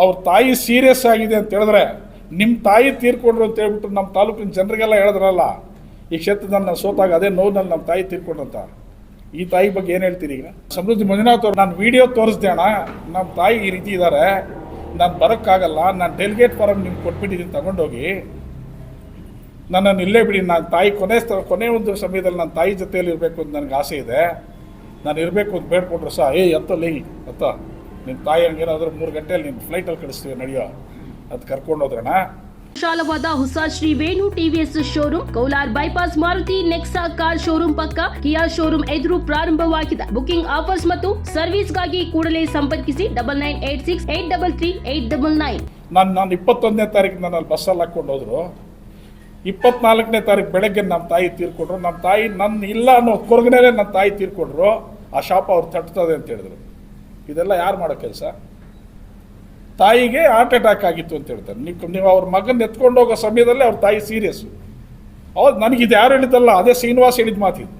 ಅವ್ರ ತಾಯಿ ಸೀರಿಯಸ್ ಆಗಿದೆ ಅಂತ ಹೇಳಿದ್ರೆ ನಿಮ್ಮ ತಾಯಿ ತೀರ್ಕೊಂಡ್ರು ಅಂತ ಹೇಳ್ಬಿಟ್ಟು ನಮ್ಮ ತಾಲೂಕಿನ ಜನರಿಗೆಲ್ಲ ಹೇಳಿದ್ರಲ್ಲ, ಈ ಕ್ಷೇತ್ರದಲ್ಲಿ ನಾನು ಸೋತಾಗ ಅದೇ ನೋವಿನಲ್ಲಿ ನಮ್ಮ ತಾಯಿ ತೀರ್ಕೊಂಡಂತ ಈ ತಾಯಿ ಬಗ್ಗೆ ಏನು ಹೇಳ್ತೀರಿ ಈಗ? ಸಮೃದ್ಧಿ ಮಂಜುನಾಥ್ ಅವ್ರು, ನಾನು ವಿಡಿಯೋ ತೋರಿಸ್ದೆ ಅಣ್ಣ. ನಮ್ಮ ತಾಯಿ ಈ ರೀತಿ ಇದ್ದಾರೆ ನಾನು ಬರೋಕ್ಕಾಗಲ್ಲ. ನಾನು ಡೆಲಿಗೇಟ್ ಫಾರಮ್ ನಿಮ್ಗೆ ಕೊಟ್ಬಿಟ್ಟಿದ್ದೀನಿ ತಗೊಂಡೋಗಿ. ನನ್ನನ್ನು ಇಲ್ಲೇ ಬಿಡಿ. ನಾನು ತಾಯಿ ಕೊನೆ ಕೊನೆ ಒಂದು ಸಮಯದಲ್ಲಿ ನನ್ನ ತಾಯಿ ಜೊತೆಯಲ್ಲಿ ಇರಬೇಕು ಅಂತ ನನಗೆ ಆಸೆ ಇದೆ. ನಾನು ಇರಬೇಕು ಅಂತ ಬೇಡ್ಕೊಂಡ್ರು ಸಹ. ಏ ಅತ್ತ ಲೇ ಎತ್ತ. ನಿನ್ನ ತಾಯಿ ಹಂಗೇನಾದ್ರೂ ಮೂರು ಗಂಟೆಯಲ್ಲಿ ನಿನ್ನ ಫ್ಲೈಟಲ್ಲಿ ಕಳಿಸ್ತೀವಿ ನಡೆಯೋ? ಅದು ಕರ್ಕೊಂಡು ಹೋದ್ರಣ ವಿಶಾಲವಾದ ಹೊಸ Shri Venu TVS showroom Kolar bypass Maruti Nexa car showroom ಪಕ್ಕ ಕಿಯಾ ಶೋರೂಮ್ ಎದುರು ಪ್ರಾರಂಭವಾಗಿದೆ. ಬುಕಿಂಗ್ ಆಫರ್ಸ್ ಮತ್ತು ಸರ್ವಿಸ್ಗಾಗಿ ಕೂಡಲೇ ಸಂಪರ್ಕಿಸಿ double nine eight six eight double three eight double nine ನಾನು ನಾನು ಇಪ್ಪತ್ತೊಂದನೇ ತಾರೀಕು ನಾನು ಅಲ್ಲಿ ಬಸ್ಸಲ್ಲಿ ಹಾಕ್ಕೊಂಡು ಹೋದ್ರು. ಇಪ್ಪತ್ನಾಲ್ಕನೇ ತಾರೀಕು ಬೆಳಗ್ಗೆ ನಮ್ಮ ತಾಯಿ ತೀರ್ಕೊಂಡ್ರು. ನಮ್ಮ ತಾಯಿ ನನ್ನ ಇಲ್ಲ ಅನ್ನೋ ಕೊರಗನೇ ನನ್ನ ತಾಯಿ ತೀರ್ಕೊಂಡ್ರು. ಆ ಶಾಪ ಅವ್ರು ತಟ್ತದೆ ಅಂತ ಹೇಳಿದ್ರು. ಇದೆಲ್ಲ ಯಾರು ಮಾಡೋ ಕೆಲಸ? ತಾಯಿಗೆ ಹಾರ್ಟ್ ಅಟ್ಯಾಕ್ ಆಗಿತ್ತು ಅಂತ ಹೇಳ್ತಾರೆ. ನೀವು ನೀವು ಅವ್ರ ಮಗನ ಎತ್ಕೊಂಡು ಹೋಗೋ ಸಮಯದಲ್ಲಿ ಅವ್ರ ತಾಯಿ ಸೀರಿಯಸ್ಸು ನನಗೆ ನನಗಿದು ಯಾರು ಹೇಳಿದ್ದಲ್ಲ, ಅದೇ ಶ್ರೀನಿವಾಸ್ ಹೇಳಿದ ಮಾತಿದು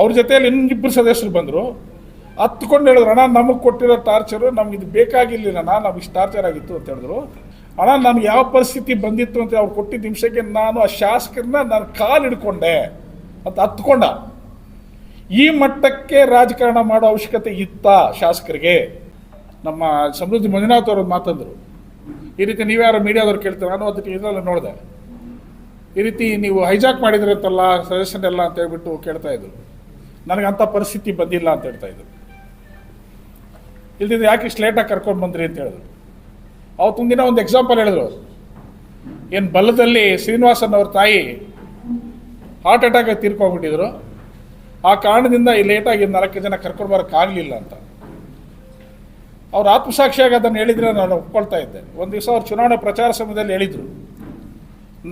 ಅವ್ರ ಜೊತೆಯಲ್ಲಿ ಇನ್ನಿಬ್ಬರು ಸದಸ್ಯರು ಬಂದರು. ಹತ್ಕೊಂಡು ಹೇಳಿದ್ರು, ಅಣ್ಣ, ನಮಗೆ ಕೊಟ್ಟಿರೋ ಟಾರ್ಚರು ನಮ್ಗೆ ಇದು ಬೇಕಾಗಿರ್ಲಿಲ್ಲ ನಮಗೆ ಇಷ್ಟು ಟಾರ್ಚರ್ ಆಗಿತ್ತು ಅಂತ ಹೇಳಿದ್ರು. ಅಣ್ಣ, ನನಗೆ ಯಾವ ಪರಿಸ್ಥಿತಿ ಬಂದಿತ್ತು ಅಂತ ಅವ್ರು ಕೊಟ್ಟಿದ್ದ ನಿಮಿಷಕ್ಕೆ ನಾನು ಆ ಶಾಸಕರನ್ನ ನಾನು ಕಾಲು ಹಿಡ್ಕೊಂಡೆ ಅಂತ ಹತ್ಕೊಂಡ ಈ ಮಟ್ಟಕ್ಕೆ ರಾಜಕಾರಣ ಮಾಡೋ ಅವಶ್ಯಕತೆ ಇತ್ತ ಶಾಸಕರಿಗೆ? ನಮ್ಮ ಸಮೃದ್ಧಿ ಮಂಜುನಾಥ್ ಅವರು ಮಾತಂದರು. ಈ ರೀತಿ ನೀವ್ಯಾರು ಮೀಡಿಯಾದವ್ರು ಕೇಳ್ತಾರೆ, ನಾನು ಅದಕ್ಕೆ ಇದರಲ್ಲಿ ನೋಡಿದೆ. ಈ ರೀತಿ ನೀವು ಹೈಜಾಕ್ ಮಾಡಿದ್ರಂತಲ್ಲ ಸಜೆಷನ್ ಎಲ್ಲ ಅಂತ ಹೇಳ್ಬಿಟ್ಟು ಕೇಳ್ತಾ ಇದ್ರು. ನನಗೆ ಅಂಥ ಪರಿಸ್ಥಿತಿ ಬಂದಿಲ್ಲ ಅಂತ ಹೇಳ್ತಾ ಇದ್ರು. ಇಲ್ದಿದ್ದು ಯಾಕೆ ಇಷ್ಟು ಲೇಟಾಗಿ ಕರ್ಕೊಂಡು ಬಂದ್ರಿ ಅಂತ ಹೇಳಿದ್ರು. ಅವತ್ತೊಂದು ದಿನ ಒಂದು ಎಕ್ಸಾಂಪಲ್ ಹೇಳಿದ್ರು ಏನು ಬಲದಲ್ಲಿ ಶ್ರೀನಿವಾಸನ್ ಅವ್ರ ತಾಯಿ ಹಾರ್ಟ್ ಅಟ್ಯಾಕ್ ತೀರ್ಕೊಂಡ್ಬಿಟ್ಟಿದ್ರು. ಆ ಕಾರಣದಿಂದ ಈ ಲೇಟಾಗಿ ನಾಲ್ಕು ಜನ ಕರ್ಕೊಂಡು ಬರೋಕ್ಕಾಗಲಿಲ್ಲ ಅಂತ. ಅವ್ರು ಆತ್ಮಸಾಕ್ಷಿಯಾಗಿ ಅದನ್ನು ಹೇಳಿದ್ರೆ ನಾನು ಒಪ್ಕೊಳ್ತಾ ಇದ್ದೆ. ಒಂದು ದಿವಸ ಅವ್ರು ಚುನಾವಣೆ ಪ್ರಚಾರ ಸಮಯದಲ್ಲಿ ಹೇಳಿದರು,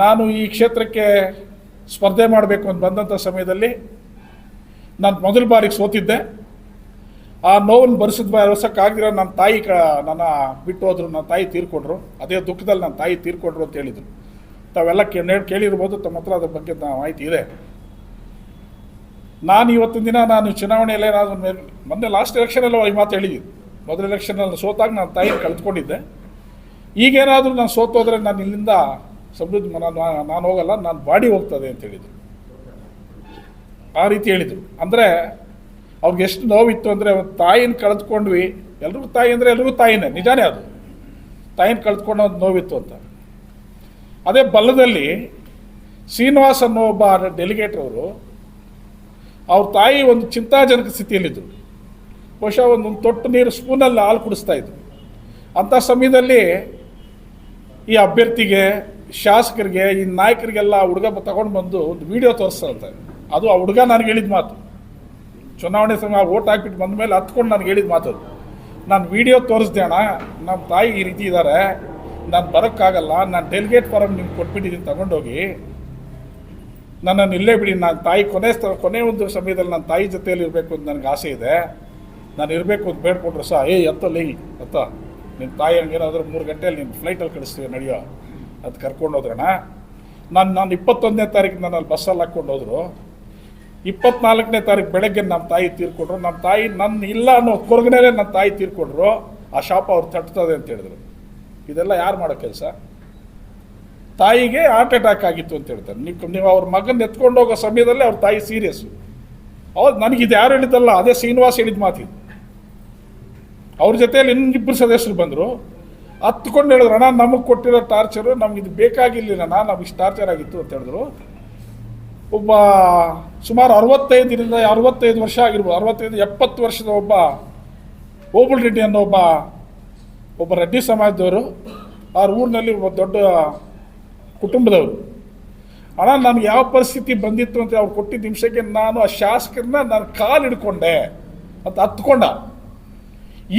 ನಾನು ಈ ಕ್ಷೇತ್ರಕ್ಕೆ ಸ್ಪರ್ಧೆ ಮಾಡಬೇಕು ಅಂತ ಬಂದಂಥ ಸಮಯದಲ್ಲಿ ನಾನು ಮೊದಲ ಬಾರಿಗೆ ಸೋತಿದ್ದೆ. ಆ ನೋವನ್ನು ಬರೆಸಿದ ಭರಿಸೋಕ್ಕಾಗಿರೋ ನನ್ನ ತಾಯಿ ಕ, ನನ್ನ ಬಿಟ್ಟು ಹೋದ್ರು ನನ್ನ ತಾಯಿ ತೀರ್ಕೊಂಡ್ರು. ಅದೇ ದುಃಖದಲ್ಲಿ ನನ್ನ ತಾಯಿ ತೀರ್ಕೊಂಡ್ರು ಅಂತ ಹೇಳಿದರು. ತಾವೆಲ್ಲ ಕೇಳಿ, ಕೇಳಿರ್ಬೋದು, ತಮ್ಮ ಹತ್ರ ಅದ್ರ ಬಗ್ಗೆ ಮಾಹಿತಿ ಇದೆ. ನಾನು ಇವತ್ತಿನ ದಿನ ನಾನು ಚುನಾವಣೆಯಲ್ಲಿ ನಾನು ಮೊನ್ನೆ ಲಾಸ್ಟ್ ಎಲೆಕ್ಷನಲ್ಲಿ ಈ ಮಾತು ಹೇಳಿದ್ದೀನಿ ಮೊದಲ ಎಲೆಕ್ಷನಲ್ಲಿ ಸೋತಾಗ ನಾನು ತಾಯಿ ಕಳೆದುಕೊಂಡಿದ್ದೆ. ಈಗೇನಾದರೂ ನಾನು ಸೋತೋದ್ರೆ ನಾನು ಇಲ್ಲಿಂದ ಸಮೃದ್ಧಿ ನಾನು ನಾನು ಹೋಗಲ್ಲ, ನಾನು ಬಾಡಿ ಹೋಗ್ತದೆ ಅಂತ ಹೇಳಿದರು. ಆ ರೀತಿ ಹೇಳಿದರು. ಅಂದರೆ ಅವ್ರಿಗೆ ಎಷ್ಟು ನೋವಿತ್ತು ಅಂದರೆ ಒಂದು ತಾಯಿನ ಕಳೆದುಕೊಂಡ್ವಿ. ಎಲ್ರಿಗೂ ತಾಯಿ ಅಂದರೆ ಎಲ್ರಿಗೂ ತಾಯಿನೇ, ನಿಜಾನೇ ಅದು. ತಾಯಿನ ಕಳೆದುಕೊಂಡು ಒಂದು ನೋವಿತ್ತು ಅಂತ. ಅದೇ ಬಲ್ಲದಲ್ಲಿ ಶ್ರೀನಿವಾಸ್ ಅನ್ನೋ ಒಬ್ಬ ಡೆಲಿಗೇಟ್ ಅವರು ತಾಯಿ ಒಂದು ಚಿಂತಾಜನಕ ಸ್ಥಿತಿಯಲ್ಲಿದ್ದರು ಬಹುಶಃ ಒಂದು ತೊಟ್ಟು ನೀರು ಸ್ಪೂನಲ್ಲಿ ಹಾಲು ಕುಡಿಸ್ತಾ ಇದ್ರು. ಅಂಥ ಸಮಯದಲ್ಲಿ ಈ ಅಭ್ಯರ್ಥಿಗೆ, ಶಾಸಕರಿಗೆ, ಈ ನಾಯಕರಿಗೆಲ್ಲ ಆ ಹುಡುಗ ತಗೊಂಡು ಬಂದು ಒಂದು ವಿಡಿಯೋ ತೋರಿಸ್ತಾ ಅದು ಆ ಹುಡುಗ ನನಗೆ ಹೇಳಿದ ಮಾತು. ಚುನಾವಣೆ ಸಮಯ ಓಟ್ ಹಾಕಿಬಿಟ್ಟು ಬಂದ ಮೇಲೆ ಹತ್ಕೊಂಡು ನನಗೆ ಹೇಳಿದ ಮಾತು ಅದು. ನಾನು ವಿಡಿಯೋ ತೋರಿಸ್ದೆ ಅಣ್ಣ ನಮ್ಮ ತಾಯಿ ಈ ರೀತಿ ಇದ್ದಾರೆ ನಾನು ಬರೋಕ್ಕಾಗಲ್ಲ, ನಾನು ಡೆಲಿಗೇಟ್ ಫಾರಮ್ ನಿಮ್ಗೆ ಕೊಟ್ಬಿಟ್ಟಿದ್ದೀನಿ, ತಗೊಂಡೋಗಿ. ನನ್ನನ್ನು ಇಲ್ಲೇ ಬಿಡಿ ನನ್ನ ತಾಯಿ ಕೊನೆ ಕೊನೆ ಒಂದು ಸಮಯದಲ್ಲಿ ನನ್ನ ತಾಯಿ ಜೊತೆಯಲ್ಲಿ ಇರಬೇಕು ಅಂತ ನನಗೆ ಆಸೆ ಇದೆ. ನಾನು ಇರಬೇಕು ಅಂತ ಬೇಡ್ಕೊಂಡ್ರು ಸಹ, ಏ ಎತ್ತಲ್ಲಿ ಅತ್ತ ನಿನ್ನ ತಾಯಿ ಹಂಗೇನಾದ್ರೂ ಮೂರು ಗಂಟೆಯಲ್ಲಿ ನಿನ್ನ ಫ್ಲೈಟಲ್ಲಿ ಕಳಿಸ್ತೀವಿ ನಡೆಯೋ. ಅದು ಕರ್ಕೊಂಡು ಹೋದ್ರಣ. ನಾನು ನಾನು ಇಪ್ಪತ್ತೊಂದನೇ ತಾರೀಕು ನಾನು ಅಲ್ಲಿ ಬಸ್ಸಲ್ಲಿ ಹಾಕ್ಕೊಂಡು ಹೋದ್ರು. ಇಪ್ಪತ್ನಾಲ್ಕನೇ ತಾರೀಕು ಬೆಳಗ್ಗೆ ನಮ್ಮ ತಾಯಿ ತೀರ್ಕೊಂಡ್ರು. ನಮ್ಮ ತಾಯಿ ನನ್ನ ಇಲ್ಲ ಅನ್ನೋ ಕೊರಗನೇ ನನ್ನ ತಾಯಿ ತೀರ್ಕೊಂಡ್ರು. ಆ ಶಾಪ ಅವ್ರು ತಟ್ತದೆ ಅಂತ ಹೇಳಿದ್ರು. ಇದೆಲ್ಲ ಯಾರು ಮಾಡೋ ಕೆಲಸ? ತಾಯಿಗೆ ಹಾರ್ಟ್ ಅಟ್ಯಾಕ್ ಆಗಿತ್ತು ಅಂತ ಹೇಳ್ತಾರೆ. ನೀವು ನೀವು ಅವ್ರ ಮಗನ ಎತ್ಕೊಂಡು ಹೋಗೋ ಸಮಯದಲ್ಲಿ ಅವ್ರ ತಾಯಿ ಸೀರಿಯಸ್ಸು ಹೌದು, ನನಗಿದು ಯಾರು ಹೇಳಿದ್ದಲ್ಲ, ಅದೇ ಶ್ರೀನಿವಾಸ್ ಹೇಳಿದ ಮಾತಿ ಅವ್ರ ಜೊತೆಯಲ್ಲಿ ಇನ್ನಿಬ್ಬರು ಸದಸ್ಯರು ಬಂದರು. ಹತ್ಕೊಂಡು ಹೇಳಿದ್ರು, ಅಣ್ಣ, ನಮಗೆ ಕೊಟ್ಟಿರೋ ಟಾರ್ಚರು ನಮ್ಗೆ ಇದು ಬೇಕಾಗಿರ್ಲಿಲ್ಲ ಅಣ್ಣ ನಮ್ಗೆ ಇಷ್ಟು ಟಾರ್ಚರ್ ಆಗಿತ್ತು ಅಂತ ಹೇಳಿದ್ರು. ಒಬ್ಬ ಸುಮಾರು ಅರವತ್ತೈದರಿಂದ ಅರವತ್ತೈದು ವರ್ಷ ಆಗಿರ್ಬೋದು, ಅರವತ್ತೈದು, ಎಪ್ಪತ್ತು ವರ್ಷದ ಒಬ್ಬ ಓಬುಲ್ ರೆಡ್ಡಿ ಅನ್ನೋ ಒಬ್ಬ ಒಬ್ಬ ರೆಡ್ಡಿ ಸಮಾಜದವರು ಅವ್ರ ಊರಿನಲ್ಲಿ ಒಬ್ಬ ದೊಡ್ಡ ಕುಟುಂಬದವರು. ಅಣ್ಣ ನನಗೆ ಯಾವ ಪರಿಸ್ಥಿತಿ ಬಂದಿತ್ತು ಅಂತ ಅವ್ರು ಕೊಟ್ಟಿದ್ದ ನಿಮಿಷಕ್ಕೆ ನಾನು ಆ ಶಾಸಕರನ್ನ ನಾನು ಕಾಲು ಹಿಡ್ಕೊಂಡೆ ಅಂತ ಹತ್ಕೊಂಡ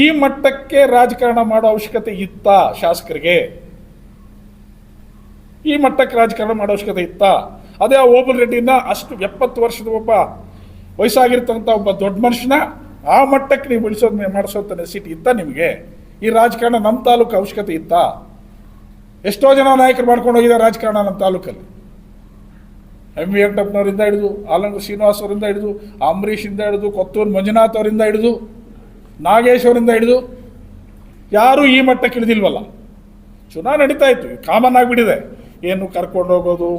ಈ ಮಟ್ಟಕ್ಕೆ ರಾಜಕಾರಣ ಮಾಡೋ ಅವಶ್ಯಕತೆ ಇತ್ತ ಶಾಸಕರಿಗೆ? ಈ ಮಟ್ಟಕ್ಕೆ ರಾಜಕಾರಣ ಮಾಡೋ ಅವಶ್ಯಕತೆ ಇತ್ತ? ಅದೇ ಆ ಓಬಲ್ ರೆಡ್ಡಿನ ಅಷ್ಟು ಎಪ್ಪತ್ತು ವರ್ಷದ ಒಬ್ಬ ವಯಸ್ಸಾಗಿರ್ತಕ್ಕಂಥ ಒಬ್ಬ ದೊಡ್ಡ ಮನುಷ್ಯನ ಆ ಮಟ್ಟಕ್ಕೆ ನೀವು ಬೆಳೆಸೋದು ಮಾಡಿಸೋಂಥ ನೆಸಿಟಿ ಇತ್ತ ನಿಮಗೆ? ಈ ರಾಜಕಾರಣ ನಮ್ಮ ತಾಲೂಕು ಅವಶ್ಯಕತೆ ಇತ್ತ? ಎಷ್ಟೋ ಜನ ನಾಯಕರು ಮಾಡ್ಕೊಂಡು ಹೋಗಿದ್ದಾರೆ ರಾಜಕಾರಣ ನಮ್ಮ ತಾಲೂಕಲ್ಲಿ. ಎಂ ವಿ ವೆಂಕಟಪ್ಪನವರಿಂದ ಹಿಡಿದು, ಆಲಂಗ ಶ್ರೀನಿವಾಸ್ ಅವರಿಂದ ಹಿಡಿದು ಅಂಬರೀಷಿಂದ ಹಿಡಿದು, ಕೊತ್ತೂರು ಮಂಜುನಾಥ್ ಅವರಿಂದ ಹಿಡಿದು, ನಾಗೇಶ್ ಅವರಿಂದ ಹಿಡಿದು, ಯಾರೂ ಈ ಮಟ್ಟಕ್ಕೆ ಇಳಿದಿಲ್ವಲ್ಲ. ಚುನಾವಣೆ ನಡೀತಾ ಇತ್ತು ಕಾಮನ್ ಆಗಿಬಿಟ್ಟಿದೆ. ಏನು ಕರ್ಕೊಂಡು ಹೋಗೋದು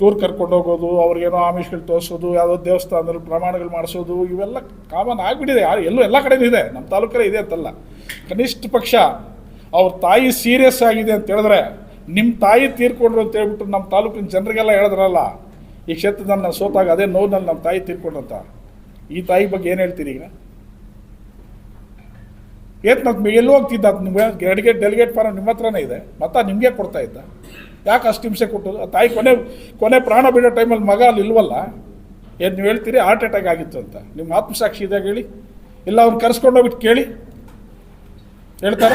ಟೂರ್ ಕರ್ಕೊಂಡು ಹೋಗೋದು, ಅವ್ರಿಗೇನೋ ಆಮಿಷಗಳು ತೋರಿಸೋದು, ಯಾವುದೋ ದೇವಸ್ಥಾನದಲ್ಲಿ ಪ್ರಮಾಣಗಳು ಮಾಡಿಸೋದು, ಇವೆಲ್ಲ ಕಾಮನ್ ಆಗಿಬಿಟ್ಟಿದೆ. ಯಾರು ಎಲ್ಲೂ ಎಲ್ಲ ಕಡೆಯೂ ಇದೆ, ನಮ್ಮ ತಾಲೂಕಲ್ಲೇ ಇದೆ ಅಂತಲ್ಲ. ಕನಿಷ್ಠ ಪಕ್ಷ ಅವ್ರ ತಾಯಿ ಸೀರಿಯಸ್ ಆಗಿದೆ ಅಂತ ಹೇಳಿದ್ರೆ ನಿಮ್ಮ ತಾಯಿ ತೀರ್ಕೊಂಡ್ರು ಅಂತ ಹೇಳ್ಬಿಟ್ಟು ನಮ್ಮ ತಾಲೂಕಿನ ಜನರಿಗೆಲ್ಲ ಹೇಳಿದ್ರಲ್ಲ, ಈ ಕ್ಷೇತ್ರದಲ್ಲಿ ನಾನು ಸೋತಾಗ ಅದೇ ನೋವಿನಲ್ಲಿ ನಮ್ಮ ತಾಯಿ ತೀರ್ಕೊಂಡ್ರಂತ. ಈ ತಾಯಿ ಬಗ್ಗೆ ಏನು ಹೇಳ್ತೀರಿ ಈಗ? ಏತ್ ನಮ್ಗೆ ಎಲ್ಲಿ ಹೋಗ್ತಿದ್ದ? ನಿಮ್ಗೆ ಡೆಲಿಗೇಟ್ ಡೆಲಿಗೇಟ್ ಫಾರಂ ನಿಮ್ಮ ಹತ್ರನೇ ಇದೆ. ಮತ್ತ ನಿಮಗೆ ಕೊಡ್ತಾ ಇದ್ದ? ಯಾಕೆ ಅಷ್ಟು ಹಿಂಸೆ ಕೊಟ್ಟದು ಆ ತಾಯಿ ಕೊನೆ ಕೊನೆ ಪ್ರಾಣ ಬಿಡೋ ಟೈಮಲ್ಲಿ ಮಗ ಅಲ್ಲಿ ಇಲ್ವಲ್ಲ? ಏನು ನೀವು ಹೇಳ್ತೀರಿ? ಹಾರ್ಟ್ ಅಟ್ಯಾಕ್ ಆಗಿತ್ತು ಅಂತ. ನಿಮ್ಮ ಆತ್ಮಸಾಕ್ಷಿ ಇದಾಗ ಹೇಳಿ? ಇಲ್ಲ ಅವ್ನು ಕರೆಸ್ಕೊಂಡೋಗ್ಬಿಟ್ಟು ಕೇಳಿ. ಹೇಳ್ತಾರ?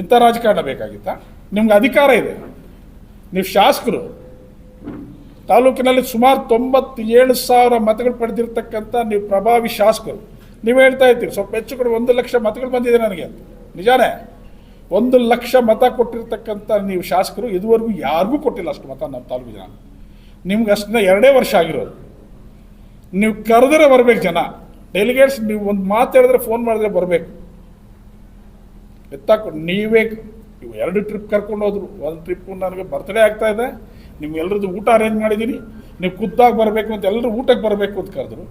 ಇಂಥ ರಾಜಕಾರಣ ಬೇಕಾಗಿತ್ತಾ? ನಿಮ್ಗೆ ಅಧಿಕಾರ ಇದೆ. ನೀವು ಶಾಸಕರು, ತಾಲೂಕಿನಲ್ಲಿ ಸುಮಾರು ತೊಂಬತ್ತೇಳು ಸಾವಿರ ಮತಗಳು ಪಡೆದಿರ್ತಕ್ಕಂಥ ನೀವು ಪ್ರಭಾವಿ ಶಾಸಕರು. ನೀವು ಹೇಳ್ತಾ ಇರ್ತೀರಿ ಸ್ವಲ್ಪ ಹೆಚ್ಚು ಕೂಡ ಒಂದು ಲಕ್ಷ ಮತಗಳು ಬಂದಿದೆ ನನಗೆ ಅಂತ. ನಿಜಾನೇ? ಒಂದು ಲಕ್ಷ ಮತ ಕೊಟ್ಟಿರ್ತಕ್ಕಂಥ ನೀವು ಶಾಸಕರು ಇದುವರೆಗೂ ಯಾರಿಗೂ ಕೊಟ್ಟಿಲ್ಲ ಅಷ್ಟು ಮತ ನಮ್ಮ ತಾಲೂಕು ಜನ. ನಿಮ್ಗೆ ಅಷ್ಟನ್ನ ಎರಡೇ ವರ್ಷ ಆಗಿರೋದು. ನೀವು ಕರೆದ್ರೆ ಬರಬೇಕು ಜನ. ಡೆಲಿಗೇಟ್ಸ್ ನೀವು ಒಂದು ಮಾತು ಹೇಳಿದ್ರೆ ಫೋನ್ ಮಾಡಿದ್ರೆ ಬರಬೇಕು. ಎತ್ತಾಕೊಂಡು ನೀವೇ ಇವು ಎರಡು ಟ್ರಿಪ್ ಕರ್ಕೊಂಡು ಹೋದ್ರು ಒಂದು ಟ್ರಿಪ್ಪು ನನಗೆ ಬರ್ತ್ಡೇ ಆಗ್ತಾ ಇದೆ. ನಿಮ್ಗೆಲ್ಲರದ್ದು ಊಟ ಅರೇಂಜ್ ಮಾಡಿದ್ದೀನಿ ನೀವು ಖುದ್ದಾಗಿ ಬರಬೇಕು ಅಂತ ಎಲ್ಲರೂ ಊಟಕ್ಕೆ ಬರಬೇಕು ಅಂತ ಕರೆದ್ರು.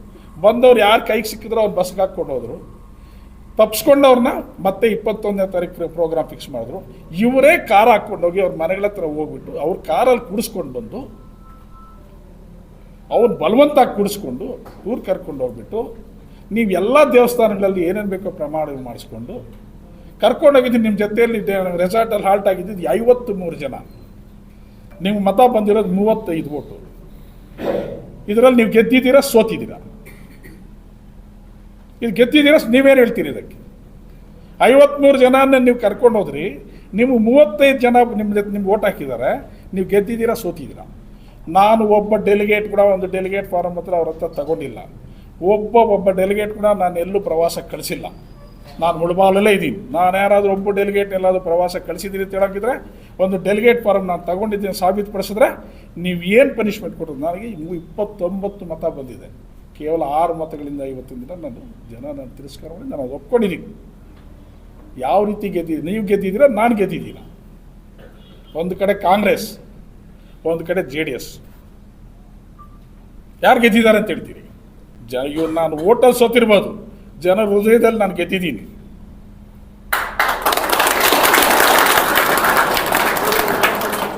ಬಂದವ್ರು ಯಾರು ಕೈಗೆ ಸಿಕ್ಕಿದ್ರು ಅವ್ರು ಬಸ್ಗೆ ಹಾಕ್ಕೊಂಡು ಹೋದ್ರು. ತಪ್ಪಿಸ್ಕೊಂಡವ್ರನ್ನ ಮತ್ತೆ ಇಪ್ಪತ್ತೊಂದನೇ ತಾರೀಕು ಪ್ರೋಗ್ರಾಮ್ ಫಿಕ್ಸ್ ಮಾಡಿದ್ರು. ಇವರೇ ಕಾರ್ ಹಾಕ್ಕೊಂಡು ಹೋಗಿ ಅವ್ರ ಮನೆಗಳ ಹತ್ರ ಹೋಗ್ಬಿಟ್ಟು ಅವ್ರ ಕಾರಲ್ಲಿ ಕುಡಿಸ್ಕೊಂಡು ಬಂದು ಅವ್ರು ಬಲವಂತಾಗಿ ಕುಡಿಸ್ಕೊಂಡು ಊರು ಕರ್ಕೊಂಡು ಹೋಗ್ಬಿಟ್ಟು ನೀವು ಎಲ್ಲ ದೇವಸ್ಥಾನಗಳಲ್ಲಿ ಏನೇನು ಬೇಕೋ ಪ್ರಮಾಣ ಮಾಡಿಸ್ಕೊಂಡು ಕರ್ಕೊಂಡೋಗಿದ್ದು ನಿಮ್ಮ ಜೊತೆಯಲ್ಲಿ ರೆಸಾರ್ಟಲ್ಲಿ ಹಾಲ್ಟ್ ಆಗಿದ್ದು ಐವತ್ತು ಮೂರು ಜನ. ನಿಮ್ಗೆ ಮತ ಬಂದಿರೋದು ಮೂವತ್ತೈದು ಓಟು. ಇದರಲ್ಲಿ ನೀವು ಗೆದ್ದಿದ್ದೀರಾ, ಸೋತಿದ್ದೀರಾ? ಇದು ಗೆದ್ದಿದ್ದೀರಾ, ನೀವೇನು ಹೇಳ್ತೀರಿ ಇದಕ್ಕೆ? ಐವತ್ಮೂರು ಜನನ್ನ ನೀವು ಕರ್ಕೊಂಡು ಹೋದ್ರಿ, ನೀವು ಮೂವತ್ತೈದು ಜನ ನಿಮ್ಮ ಜೊತೆ ನಿಮ್ಗೆ ಓಟ್ ಹಾಕಿದ್ದಾರೆ, ನೀವು ಗೆದ್ದಿದ್ದೀರಾ, ಸೋತಿದ್ದೀರಾ? ನಾನು ಒಬ್ಬ ಡೆಲಿಗೇಟ್ ಕೂಡ ಒಂದು ಡೆಲಿಗೇಟ್ ಫಾರಮ್ ಹತ್ರ ಅವ್ರ ಹತ್ರ ತಗೊಂಡಿಲ್ಲ. ಒಬ್ಬ ಒಬ್ಬ ಡೆಲಿಗೇಟ್ ಕೂಡ ನಾನು ಎಲ್ಲೂ ಪ್ರವಾಸಕ್ಕೆ ಕಳಿಸಿಲ್ಲ. ನಾನು ಮುಳುಬಾಲಲ್ಲೇ ಇದ್ದೀನಿ. ನಾನು ಯಾರಾದರೂ ಒಬ್ಬ ಡೆಲಿಗೇಟ್ ಎಲ್ಲಾದರೂ ಪ್ರವಾಸಕ್ಕೆ ಕಳಿಸಿದ್ದೀನಿ ಅಂತ ಹೇಳೋಕ್ಕಿದ್ರೆ ಒಂದು ಡೆಲಿಗೇಟ್ ಫಾರಮ್ ನಾನು ತಗೊಂಡಿದ್ದೀನಿ ಸಾಬೀತುಪಡಿಸಿದ್ರೆ, ನೀವು ಏನು ಪನಿಷ್ಮೆಂಟ್ ಕೊಡೋದು? ನನಗೆ ಇವು ಇಪ್ಪತ್ತೊಂಬತ್ತು ಮತ ಬಂದಿದೆ. ಕೇವಲ ಆರು ಮತಗಳಿಂದ ಇವತ್ತಿನ ದಿನ ನಾನು ಜನ ನಾನು ತಿರಸ್ಕಾರ ಮಾಡಿ ನಾನು ಅದು ಒಪ್ಕೊಂಡಿದ್ದೀನಿ. ಯಾವ ರೀತಿ ಗೆದ್ದಿದ್ದೀನಿ ನೀವು ಗೆದ್ದಿದ್ದೀರ? ನಾನು ಗೆದ್ದಿದ್ದೀನ? ಒಂದು ಕಡೆ ಕಾಂಗ್ರೆಸ್, ಒಂದು ಕಡೆ ಜೆ ಡಿ ಎಸ್. ಯಾರು ಗೆದ್ದಿದ್ದಾರೆ ಅಂತ ಹೇಳ್ತೀರಿ? ಜ, ಇವ್ರು ನಾನು ಓಟಲ್ಲಿ ಸೋತಿರ್ಬೋದು ಜನ ಹೃದಯದಲ್ಲಿ ನಾನು ಗೆದ್ದಿದ್ದೀನಿ